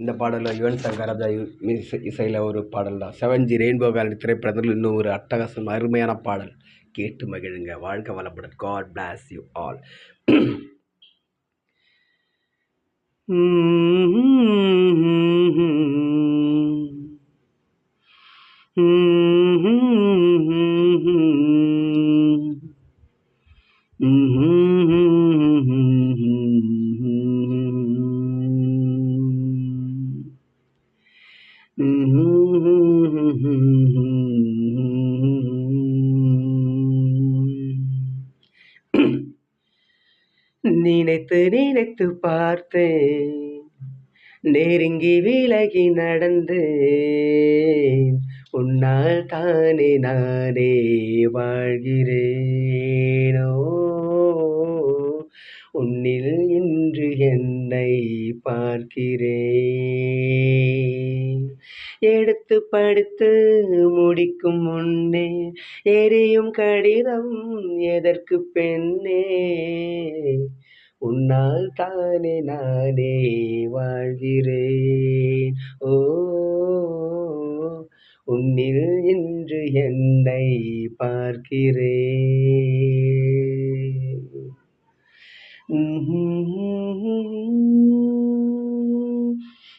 இந்த பாடலில் யுவன் சங்கர் ராஜா இசை இசையில் ஒரு பாடல் தான் செவன் ஜி ரெயின்போ வேலி திரைப்படத்தில் இன்னும் ஒரு அட்டகாசம் அருமையான பாடல். கேட்டு மகிழுங்க வாழ்க வளப்படன் காட் பிளாஸ் யூ ஆல் நினைத்து நினைத்து பார்த்தேன். நெருங்கி விலகி நடந்தேன். உன்னால் தானே நானே வாழ்கிறேனோ? உன்னில் இன்று என்னை பார்க்கிறேன். எடுத்து படித்து முடிக்கும் முன்னே எரியும் கடிதம் எதற்கு பெண்ணே உன்னால் தானே நானே வாழ்கிறேன் ஓ உன்னில் இன்று என்னை பார்க்கிறேன்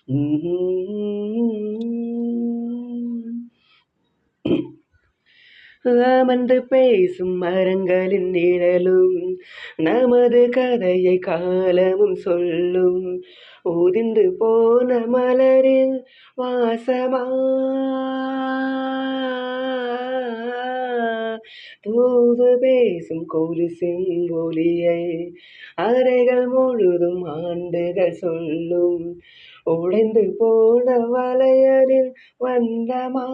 Mm-hmm. அமர்ந்து பேசும் மரங்களின் நிழலும் நமது கதையை காலமும் சொல்லும். உதிர்ந்து போன மலரின் வாசமா? தூது பேசும் கொலுசின் ஒலியை அறைகள் முழுதும் ஆண்டுகள் சொல்லும். உடைந்து போன வளையலில் வந்தமா?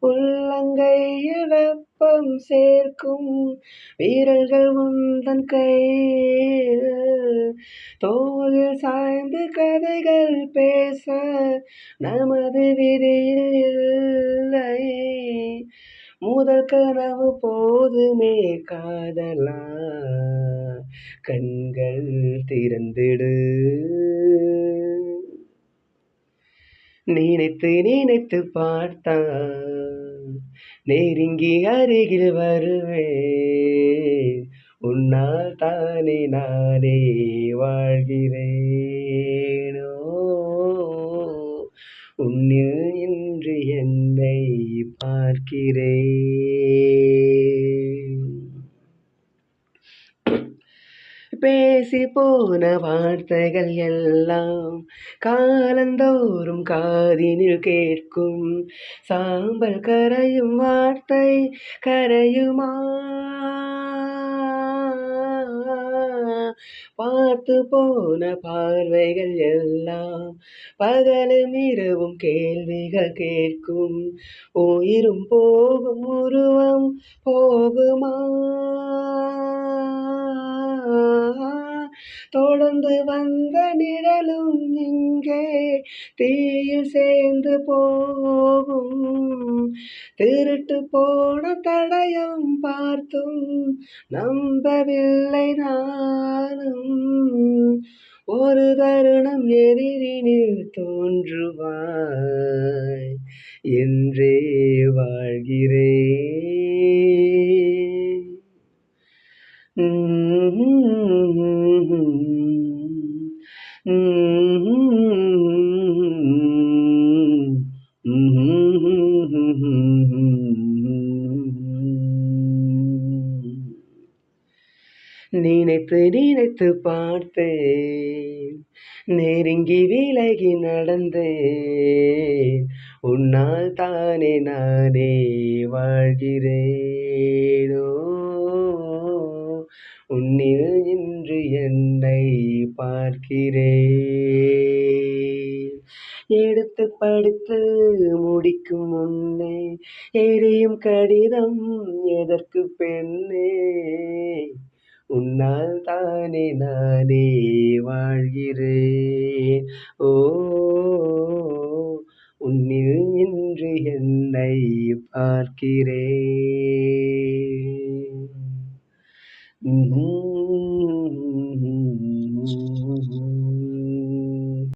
உள்ளங்கை இழப்பம் சேர்க்கும் வீரர்கள் உந்தன் கையில். தோளில் சாய்ந்து கதைகள் பேச நமது விதியில் இல்லை. முதல் கனவு போதுமே காதலா. கண்கள் திறந்திடு. நினைத்து நினைத்து பார்த்தான் நெருங்கி அருகில் வருவேன். உன்னால் தானே நானே வாழ்கிறேனோ? உன்னில் இன்று என்னை பார்க்கிறேன். பேசி போன வார்த்தைகள் எல்லாம் காலந்தோறும் காதினில் கேட்கும். சாம்பல் கரையும் வார்த்தை கரையுமா? பார்த்து போன பார்வைகள் எல்லாம் பகலும் இரவும் கேள்விகள் கேட்கும். உயிரும் போகும் உருவம் போகுமா? தொடர்ந்து வந்த நிழலும் இங்கே தீயில் சேர்ந்து போகும். திருட்டு போன தடயம் பார்த்தும் நம்பவில்லை நானும். ஒரு தருணம் எதிரினில் தோன்றுவாய் என்றே வாழ்கிறேன். நினைத்து நினைத்து பார்த்தேன். நெருங்கி விலகி நடந்தேன். உன்னால் தானே நானே வாழ்கிறேனோ? உன்னில் இன்று என்னை பார்க்கிறேன். எடுத்து படித்து முடிக்கும் முன்னே எரியும் கடிதம் எதற்கு பெண்ணே? உன்னால் தானே நானே வாழ்கிறேன். ஓ உன்னில் இன்று என்னை பார்க்கிறேன். ம்ஹும்.